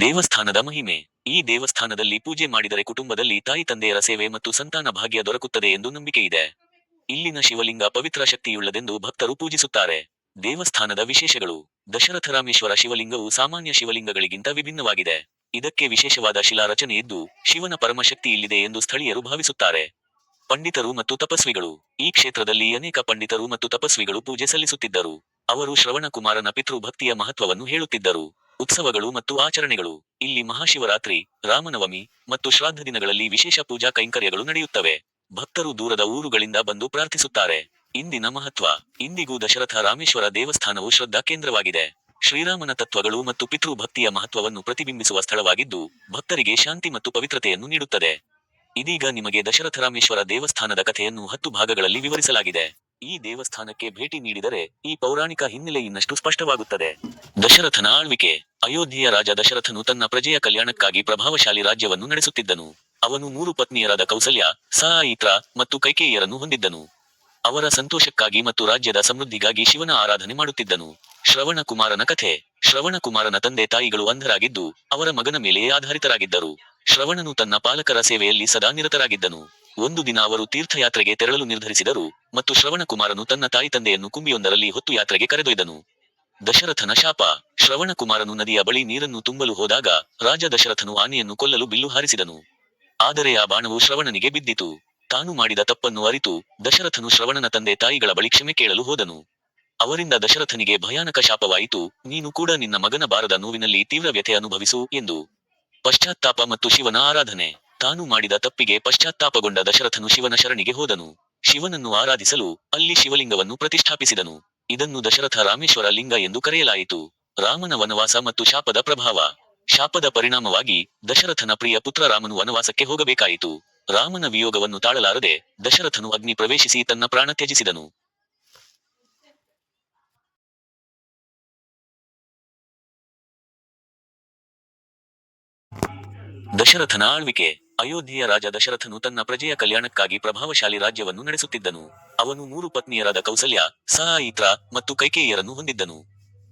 ದೇವಸ್ಥಾನದ ಮಹಿಮೆ. ಈ ದೇವಸ್ಥಾನದಲ್ಲಿ ಪೂಜೆ ಮಾಡಿದರೆ ಕುಟುಂಬದಲ್ಲಿ ತಾಯಿ ತಂದೆಯರ ಸೇವೆ ಮತ್ತು ಸಂತಾನ ಭಾಗ್ಯ ದೊರಕುತ್ತದೆ ಎಂದು ನಂಬಿಕೆ ಇದೆ. ಇಲ್ಲಿನ ಶಿವಲಿಂಗ ಪವಿತ್ರ ಶಕ್ತಿಯುಳ್ಳದೆಂದು ಭಕ್ತರು ಪೂಜಿಸುತ್ತಾರೆ. ದೇವಸ್ಥಾನದ ವಿಶೇಷಗಳು. ದಶರಥರಾಮೇಶ್ವರ ಶಿವಲಿಂಗವು ಸಾಮಾನ್ಯ ಶಿವಲಿಂಗಗಳಿಗಿಂತ ವಿಭಿನ್ನವಾಗಿದೆ. ಇದಕ್ಕೆ ವಿಶೇಷವಾದ ಶಿಲಾ ರಚನೆ ಇದ್ದು, ಶಿವನ ಪರಮಶಕ್ತಿ ಇಲ್ಲಿದೆ ಎಂದು ಸ್ಥಳೀಯರು ಭಾವಿಸುತ್ತಾರೆ. ಪಂಡಿತರು ಮತ್ತು ತಪಸ್ವಿಗಳು. ಈ ಕ್ಷೇತ್ರದಲ್ಲಿ ಅನೇಕ ಪಂಡಿತರು ಮತ್ತು ತಪಸ್ವಿಗಳು ಪೂಜೆ ಸಲ್ಲಿಸುತ್ತಿದ್ದರು. ಅವರು ಶ್ರವಣಕುಮಾರನ ಪಿತೃಭಕ್ತಿಯ ಮಹತ್ವವನ್ನು ಹೇಳುತ್ತಿದ್ದರು. ಉತ್ಸವಗಳು ಮತ್ತು ಆಚರಣೆಗಳು. ಇಲ್ಲಿ ಮಹಾಶಿವರಾತ್ರಿ, ರಾಮನವಮಿ ಮತ್ತು ಶ್ರಾದ್ದ ದಿನಗಳಲ್ಲಿ ವಿಶೇಷ ಪೂಜಾ ಕೈಂಕರ್ಯಗಳು ನಡೆಯುತ್ತವೆ. ಭಕ್ತರು ದೂರದ ಊರುಗಳಿಂದ ಬಂದು ಪ್ರಾರ್ಥಿಸುತ್ತಾರೆ. ಇಂದಿನ ಮಹತ್ವ. ಇಂದಿಗೂ ದಶರಥ ರಾಮೇಶ್ವರ ದೇವಸ್ಥಾನವು ಶ್ರದ್ಧಾ ಕೇಂದ್ರವಾಗಿದೆ. ಶ್ರೀರಾಮನ ತತ್ವಗಳು ಮತ್ತು ಪಿತೃಭಕ್ತಿಯ ಮಹತ್ವವನ್ನು ಪ್ರತಿಬಿಂಬಿಸುವ ಸ್ಥಳವಾಗಿದ್ದು, ಭಕ್ತರಿಗೆ ಶಾಂತಿ ಮತ್ತು ಪವಿತ್ರತೆಯನ್ನು ನೀಡುತ್ತದೆ. ಇದೀಗ ನಿಮಗೆ ದಶರಥರಾಮೇಶ್ವರ ದೇವಸ್ಥಾನದ ಕಥೆಯನ್ನು ಹತ್ತು ಭಾಗಗಳಲ್ಲಿ ವಿವರಿಸಲಾಗಿದೆ. ಈ ದೇವಸ್ಥಾನಕ್ಕೆ ಭೇಟಿ ನೀಡಿದರೆ ಈ ಪೌರಾಣಿಕ ಹಿನ್ನೆಲೆ ಇನ್ನಷ್ಟು ಸ್ಪಷ್ಟವಾಗುತ್ತದೆ. ದಶರಥನ ಆಳ್ವಿಕೆ. ಅಯೋಧ್ಯೆಯ ರಾಜ ದಶರಥನು ತನ್ನ ಪ್ರಜೆಯ ಕಲ್ಯಾಣಕ್ಕಾಗಿ ಪ್ರಭಾವಶಾಲಿ ರಾಜ್ಯವನ್ನು ನಡೆಸುತ್ತಿದ್ದನು. ಅವನು ಮೂರು ಪತ್ನಿಯರಾದ ಕೌಸಲ್ಯ ಸಹಾಯಿತ್ರ ಮತ್ತು ಕೈಕೇಯರನ್ನು ಹೊಂದಿದ್ದನು. ಅವರ ಸಂತೋಷಕ್ಕಾಗಿ ಮತ್ತು ರಾಜ್ಯದ ಸಮೃದ್ಧಿಗಾಗಿ ಶಿವನ ಆರಾಧನೆ ಮಾಡುತ್ತಿದ್ದನು. ಶ್ರವಣ ಕುಮಾರನ ಕಥೆ. ಶ್ರವಣ ಕುಮಾರನ ತಂದೆ ತಾಯಿಗಳು ಅಂಧರಾಗಿದ್ದು, ಅವರ ಮಗನ ಮೇಲೆಯೇ ಆಧಾರಿತರಾಗಿದ್ದರು. ಶ್ರವಣನು ತನ್ನ ಪಾಲಕರ ಸೇವೆಯಲ್ಲಿ ಸದಾ ನಿರತರಾಗಿದ್ದನು. ಒಂದು ದಿನ ಅವರು ತೀರ್ಥಯಾತ್ರೆಗೆ ತೆರಳಲು ನಿರ್ಧರಿಸಿದರು. ಮತ್ತು ಶ್ರವಣ ಕುಮಾರನು ತನ್ನ ತಾಯಿ ತಂದೆಯನ್ನು ಕುಂಬಿಯೊಂದರಲ್ಲಿ ಹೊತ್ತು ಯಾತ್ರೆಗೆ ಕರೆದೊಯ್ದನು. ದಶರಥನ ಶಾಪ. ಶ್ರವಣ ಕುಮಾರನು ನದಿಯ ಬಳಿ ನೀರನ್ನು ತುಂಬಲು ಹೋದಾಗ ರಾಜ ದಶರಥನು ಆನೆಯನ್ನು ಕೊಲ್ಲಲು ಬಿಲ್ಲು ಹಾರಿಸಿದನು. ಆದರೆ ಆ ಬಾಣವು ಶ್ರವಣನಿಗೆ ಬಿದ್ದಿತು. ತಾನು ಮಾಡಿದ ತಪ್ಪನ್ನು ಅರಿತು ದಶರಥನು ಶ್ರವಣನ ತಂದೆ ತಾಯಿಗಳ ಬಳಿ ಕ್ಷಮೆ ಕೇಳಲು ಹೋದನು. ಅವರಿಂದ ದಶರಥನಿಗೆ ಭಯಾನಕ ಶಾಪವಾಯಿತು, ನೀನು ಕೂಡ ನಿನ್ನ ಮಗನ ಬಾರದ ನೋವಿನಲ್ಲಿ ತೀವ್ರ ವ್ಯಥೆ ಅನುಭವಿಸು, ಎಂದು. ಪಶ್ಚಾತ್ತಾಪ ಮತ್ತು ಶಿವನ ಆರಾಧನೆ. ತಾನು ಮಾಡಿದ ತಪ್ಪಿಗೆ ಪಶ್ಚಾತ್ತಾಪಗೊಂಡ ದಶರಥನು ಶಿವನ ಶರಣಿಗೆ ಹೋದನು. ಶಿವನನ್ನು ಆರಾಧಿಸಲು ಅಲ್ಲಿ ಶಿವಲಿಂಗವನ್ನು ಪ್ರತಿಷ್ಠಾಪಿಸಿದನು. ಇದನ್ನು ದಶರಥ ರಾಮೇಶ್ವರ ಲಿಂಗ ಎಂದು ಕರೆಯಲಾಯಿತು. ರಾಮನ ವನವಾಸ ಮತ್ತು ಶಾಪದ ಪ್ರಭಾವ. ಶಾಪದ ಪರಿಣಾಮವಾಗಿ ದಶರಥನ ಪ್ರಿಯ ಪುತ್ರ ರಾಮನು ವನವಾಸಕ್ಕೆ ಹೋಗಬೇಕಾಯಿತು. ರಾಮನ ವಿಯೋಗವನ್ನು ತಾಳಲಾರದೆ ದಶರಥನು ಅಗ್ನಿ ಪ್ರವೇಶಿಸಿ ತನ್ನ ಪ್ರಾಣ ತ್ಯಜಿಸಿದನು. ದಶರಥನ ಆಳ್ವಿಕೆ. ಅಯೋಧ್ಯೆಯ ರಾಜ ದಶರಥನು ತನ್ನ ಪ್ರಜೆಯ ಕಲ್ಯಾಣಕ್ಕಾಗಿ ಪ್ರಭಾವಶಾಲಿ ರಾಜ್ಯವನ್ನು ನಡೆಸುತ್ತಿದ್ದನು. ಅವನು ಮೂರು ಪತ್ನಿಯರಾದ ಕೌಸಲ್ಯ, ಸಹಾಯಿತ್ರ ಮತ್ತು ಕೈಕೇಯಿಯರನ್ನು ಹೊಂದಿದ್ದನು.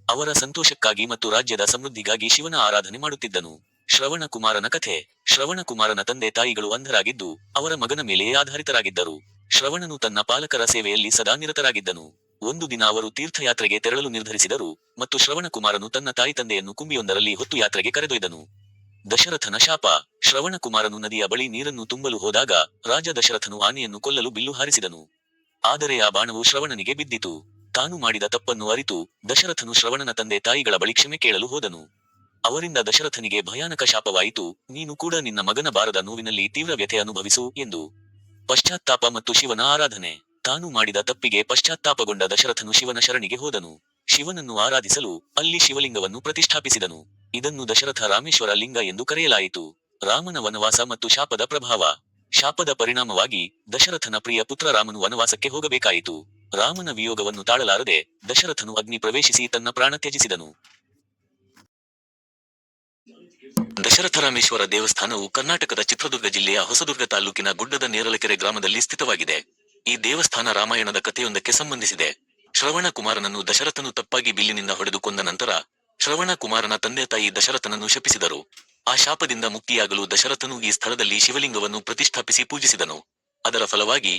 ಅವರ ಸಂತೋಷಕ್ಕಾಗಿ ಮತ್ತು ರಾಜ್ಯದ ಸಮೃದ್ಧಿಗಾಗಿ ಶಿವನ ಆರಾಧನೆ ಮಾಡುತ್ತಿದ್ದನು. ಶ್ರವಣ ಕುಮಾರನ ಕಥೆ, ಶ್ರವಣ ಕುಮಾರನ ತಂದೆ ತಾಯಿಗಳು ಅಂಧರಾಗಿದ್ದು, ಅವರ ಮಗನ ಮೇಲೆಯೇ ಆಧಾರಿತರಾಗಿದ್ದರು. ಶ್ರವಣನು ತನ್ನ ಪಾಲಕರ ಸೇವೆಯಲ್ಲಿ ಸದಾ ನಿರತರಾಗಿದ್ದನು. ಒಂದು ದಿನ ಅವರು ತೀರ್ಥಯಾತ್ರೆಗೆ ತೆರಳಲು ನಿರ್ಧರಿಸಿದರು ಮತ್ತು ಶ್ರವಣ ಕುಮಾರನು ತನ್ನ ತಾಯಿ ತಂದೆಯನ್ನು ಕುಂಬಿಯೊಂದರಲ್ಲಿ ಹೊತ್ತು ಯಾತ್ರೆಗೆ ಕರೆದೊಯ್ದನು. ದಶರಥನ ಶಾಪ ಶ್ರವಣ ಕುಮಾರನು ನದಿಯ ಬಳಿ ನೀರನ್ನು ತುಂಬಲು ಹೋದಾಗ ರಾಜ ದಶರಥನು ಆನೆಯನ್ನು ಕೊಲ್ಲಲು ಬಿಲ್ಲು ಹಾರಿಸಿದನು. ಆದರೆ ಆ ಬಾಣವು ಶ್ರವಣನಿಗೆ ಬಿದ್ದಿತು. ತಾನು ಮಾಡಿದ ತಪ್ಪನ್ನು ಅರಿತು ದಶರಥನು ಶ್ರವಣನ ತಂದೆ ತಾಯಿಗಳ ಬಳಿ ಕ್ಷಮೆ ಕೇಳಲು ಹೋದನು. ಅವರಿಂದ ದಶರಥನಿಗೆ ಭಯಾನಕ ಶಾಪವಾಯಿತು. ನೀನು ಕೂಡ ನಿನ್ನ ಮಗನ ಬಾರದ ನೋವಿನಲ್ಲಿ ತೀವ್ರ ವ್ಯಥೆ ಅನುಭವಿಸು ಎಂದು. ಪಶ್ಚಾತ್ತಾಪ ಮತ್ತು ಶಿವನ ಆರಾಧನೆ. ತಾನು ಮಾಡಿದ ತಪ್ಪಿಗೆ ಪಶ್ಚಾತ್ತಾಪಗೊಂಡ ದಶರಥನು ಶಿವನ ಶರಣಿಗೆ ಹೋದನು. ಶಿವನನ್ನು ಆರಾಧಿಸಲು ಅಲ್ಲಿ ಶಿವಲಿಂಗವನ್ನು ಪ್ರತಿಷ್ಠಾಪಿಸಿದನು. ಇದನ್ನು ದಶರಥ ರಾಮೇಶ್ವರ ಲಿಂಗ ಎಂದು ಕರೆಯಲಾಯಿತು. ರಾಮನ ವನವಾಸ ಮತ್ತು ಶಾಪದ ಪ್ರಭಾವ. ಶಾಪದ ಪರಿಣಾಮವಾಗಿ ದಶರಥನ ಪ್ರಿಯ ಪುತ್ರ ರಾಮನು ವನವಾಸಕ್ಕೆ ಹೋಗಬೇಕಾಯಿತು. ರಾಮನ ವಿಯೋಗವನ್ನು ತಾಳಲಾರದೆ ದಶರಥನು ಅಗ್ನಿ ಪ್ರವೇಶಿಸಿ ತನ್ನ ಪ್ರಾಣ ತ್ಯಜಿಸಿದನು. ದಶರಥರಾಮೇಶ್ವರ ದೇವಸ್ಥಾನವು ಕರ್ನಾಟಕದ ಚಿತ್ರದುರ್ಗ ಜಿಲ್ಲೆಯ ಹೊಸದುರ್ಗ ತಾಲೂಕಿನ ಗುಡ್ಡದ ನೇರಲಕೆರೆ ಗ್ರಾಮದಲ್ಲಿ ಸ್ಥಿತವಾಗಿದೆ. ಈ ದೇವಸ್ಥಾನ ರಾಮಾಯಣದ ಕಥೆಯೊಂದಕ್ಕೆ ಸಂಬಂಧಿಸಿದೆ. ಶ್ರವಣ ಕುಮಾರನನ್ನು ದಶರಥನು ತಪ್ಪಾಗಿ ಬಿಲ್ಲಿನಿಂದ ಹೊಡೆದುಕೊಂಡ ನಂತರ ಶ್ರವಣ ಕುಮಾರನ ತಂದೆ ತಾಯಿ ದಶರಥನನ್ನು ಶಪಿಸಿದರು. ಆ ಶಾಪದಿಂದ ಮುಕ್ತಿಯಾಗಲು ದಶರಥನು ಈ ಸ್ಥಳದಲ್ಲಿ ಶಿವಲಿಂಗವನ್ನು ಪ್ರತಿಷ್ಠಾಪಿಸಿ ಪೂಜಿಸಿದನು. ಅದರ ಫಲವಾಗಿ